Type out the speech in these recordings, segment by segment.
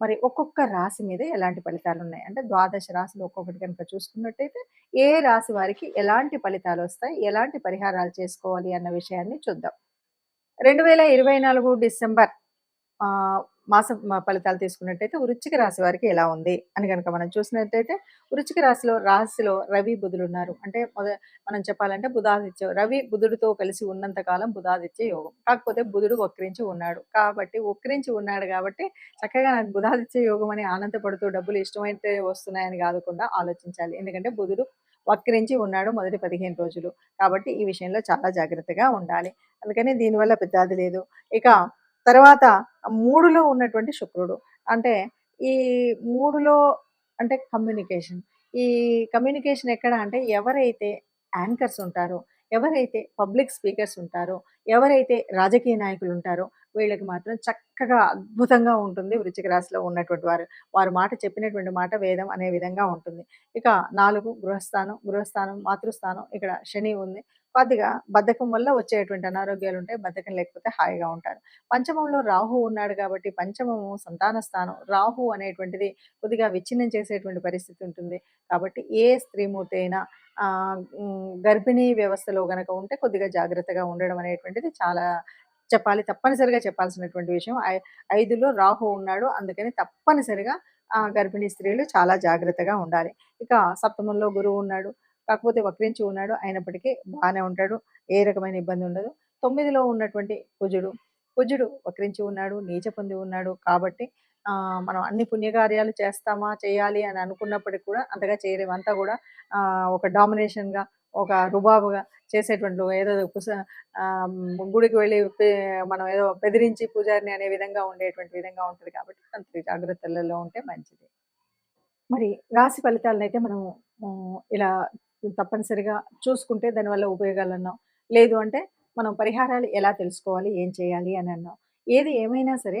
మరి ఒక్కొక్క రాశి మీద ఎలాంటి ఫలితాలు ఉన్నాయి అంటే ద్వాదశ రాశులు ఒక్కొక్కటి కనుక చూసుకున్నట్టయితే ఏ రాశి వారికి ఎలాంటి ఫలితాలు వస్తాయి? ఎలాంటి పరిహారాలు చేసుకోవాలి అన్న విషయాన్ని చూద్దాం. రెండు వేల ఇరవై నాలుగు డిసెంబర్ ఆ, మాస ఫలితాలు తీసుకున్నట్టయితే వృచ్చిక రాశి వారికి ఎలా ఉంది? అని కనుక మనం చూసినట్టయితే వృచ్చిక రాశిలో రాశిలో రవి బుధులు ఉన్నారు. అంటే మొద మనం చెప్పాలంటే బుధాదిత్య రవి బుధుడితో కలిసి ఉన్నంత కాలం బుధాదిత్య యోగం. కాకపోతే బుధుడు వక్రించి ఉన్నాడు. కాబట్టి వక్రించి ఉన్నాడు కాబట్టి చక్కగా నాకు బుధాదిత్య యోగం అని ఆనందపడుతూ డబ్బులు ఇష్టమైతే వస్తున్నాయని కాకుండా ఆలోచించాలి. ఎందుకంటే బుధుడు వక్రించి ఉన్నాడు మొదటి పదిహేను రోజులు. కాబట్టి ఈ విషయంలో చాలా జాగ్రత్తగా ఉండాలి. అందుకని దీనివల్ల పెద్దది లేదు. ఇక తర్వాత మూడులో ఉన్నటువంటి శుక్రుడు. అంటే ఈ మూడులో అంటే కమ్యూనికేషన్ ఈ కమ్యూనికేషన్ ఎక్కడ అంటే ఎవరైతే యాంకర్స్ ఉంటారో ఎవరైతే పబ్లిక్ స్పీకర్స్ ఉంటారో ఎవరైతే రాజకీయ నాయకులు ఉంటారో వీళ్ళకి మాత్రం చక్కగా అద్భుతంగా ఉంటుంది. వృచ్చిక రాశిలో ఉన్నటువంటి వారు వారు మాట చెప్పినటువంటి మాట వేదం అనే విధంగా ఉంటుంది. ఇక నాలుగు గృహస్థానం గృహస్థానం మాతృస్థానం ఇక్కడ శని ఉంది. కొద్దిగా బద్ధకం వల్ల వచ్చేటువంటి అనారోగ్యాలు ఉంటాయి. బద్ధకం లేకపోతే హాయిగా ఉంటారు. పంచమంలో రాహు ఉన్నాడు కాబట్టి పంచమము సంతాన స్థానం రాహు అనేటువంటిది కొద్దిగా విచ్ఛిన్నం చేసేటువంటి పరిస్థితి ఉంటుంది. కాబట్టి ఏ స్త్రీమూర్తి అయినా గర్భిణీ వ్యవస్థలో గనక ఉంటే కొద్దిగా జాగ్రత్తగా ఉండడం అనేటువంటిది చాలా చెప్పాలి. తప్పనిసరిగా చెప్పాల్సినటువంటి విషయం. ఐ- ఐదులో రాహు ఉన్నాడు. అందుకని తప్పనిసరిగా ఆ గర్భిణీ స్త్రీలు చాలా జాగ్రత్తగా ఉండాలి. ఇక సప్తమంలో గురువు ఉన్నాడు. కాకపోతే వక్రించి ఉన్నాడు. అయినప్పటికీ బాగానే ఉంటాడు. ఏ రకమైన ఇబ్బంది ఉండదు. తొమ్మిదిలో ఉన్నటువంటి కుజుడు కుజుడు వక్రించి ఉన్నాడు. నీచ పొంది ఉన్నాడు కాబట్టి మనం అన్ని పుణ్యకార్యాలు చేస్తామా చేయాలి అని అనుకున్నప్పటికీ కూడా అంతగా చేయలేము. అంతా కూడా ఒక డామినేషన్గా ఒక రుబాబుగా చేసేటువంటి ఏదో పుస గుడికి వెళ్ళి మనం ఏదో బెదిరించి పూజారిని అనే విధంగా ఉండేటువంటి విధంగా ఉంటుంది కాబట్టి అంత. జాగ్రత్తలలో ఉంటే మంచిది. మరి రాశి ఫలితాలను అయితే మనం ఇలా తప్పనిసరిగా చూసుకుంటే దానివల్ల ఉపయోగాలు అన్నాం లేదు అంటే మనం పరిహారాలు ఎలా తెలుసుకోవాలి ఏం చేయాలి అని అన్నాం ఏది ఏమైనా సరే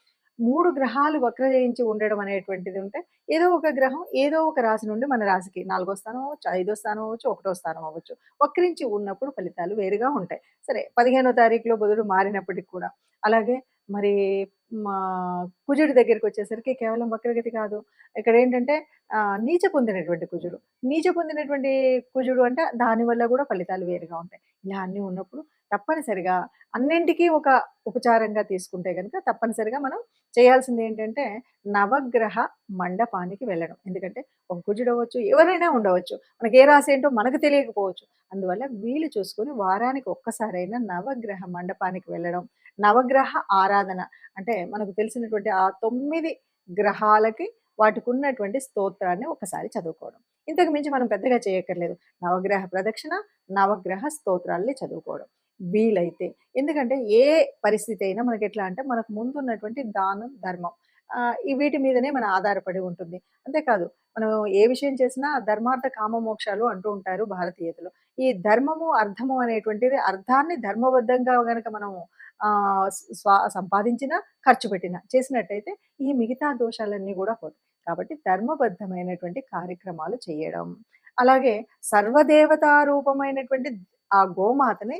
మూడు గ్రహాలు వక్రజయించి ఉండడం అనేటువంటిది ఉంటే ఏదో ఒక గ్రహం ఏదో ఒక రాశి నుండి మన రాశికి నాలుగో స్థానం అవ్వచ్చు ఐదో స్థానం అవ్వచ్చు ఒకటో స్థానం అవ్వచ్చు. వక్రించి ఉన్నప్పుడు ఫలితాలు వేరుగా ఉంటాయి. సరే పదిహేనో తారీఖులో బదులు మారినప్పటికి కూడా. అలాగే మరి మా కుజుడి దగ్గరికి వచ్చేసరికి కేవలం వక్రగతి కాదు. ఇక్కడ ఏంటంటే నీచ పొందినటువంటి కుజుడు. నీచ పొందినటువంటి కుజుడు అంటే దానివల్ల కూడా ఫలితాలు వేరుగా ఉంటాయి. ఇలా అన్నీ ఉన్నప్పుడు తప్పనిసరిగా అన్నింటికీ ఒక ఉపచారంగా తీసుకుంటే కనుక తప్పనిసరిగా మనం చేయాల్సింది ఏంటంటే నవగ్రహ మండపానికి వెళ్ళడం. ఎందుకంటే ఒక కుజుడు అవ్వచ్చు ఎవరైనా ఉండవచ్చు. మనకి ఏ రాసి ఏంటో మనకు తెలియకపోవచ్చు. అందువల్ల వీలు చూసుకొని వారానికి ఒక్కసారైనా నవగ్రహ మండపానికి వెళ్ళడం నవగ్రహ ఆరాధన. అంటే మనకు తెలిసినటువంటి ఆ తొమ్మిది గ్రహాలకి వాటికి ఉన్నటువంటి స్తోత్రాన్ని ఒకసారి చదువుకోవడం. ఇంతకు మించి మనం పెద్దగా చేయక్కర్లేదు. నవగ్రహ ప్రదక్షిణ నవగ్రహ స్తోత్రాల్ని చదువుకోవడం. వీలైతే. ఎందుకంటే ఏ పరిస్థితి అయినా మనకి ఎట్లా అంటే మనకు ముందున్నటువంటి దానం ధర్మం. ఈ వీటి మీదనే మన ఆధారపడి ఉంటుంది. అంతేకాదు మనం ఏ విషయం చేసినా ధర్మార్థ కామ మోక్షాలు అంటూ ఉంటారు భారతీయతలు. ఈ ధర్మము అర్థము అనేటువంటిది అర్థాన్ని ధర్మబద్ధంగా గనక మనం స్వా సంపాదించిన ఖర్చు పెట్టిన చేసినట్టయితే ఈ మిగతా దోషాలన్నీ కూడా పోతాయి. కాబట్టి ధర్మబద్ధమైనటువంటి కార్యక్రమాలు చేయడం. అలాగే సర్వదేవతారూపమైనటువంటి ఆ గోమాతని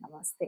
నమస్తే.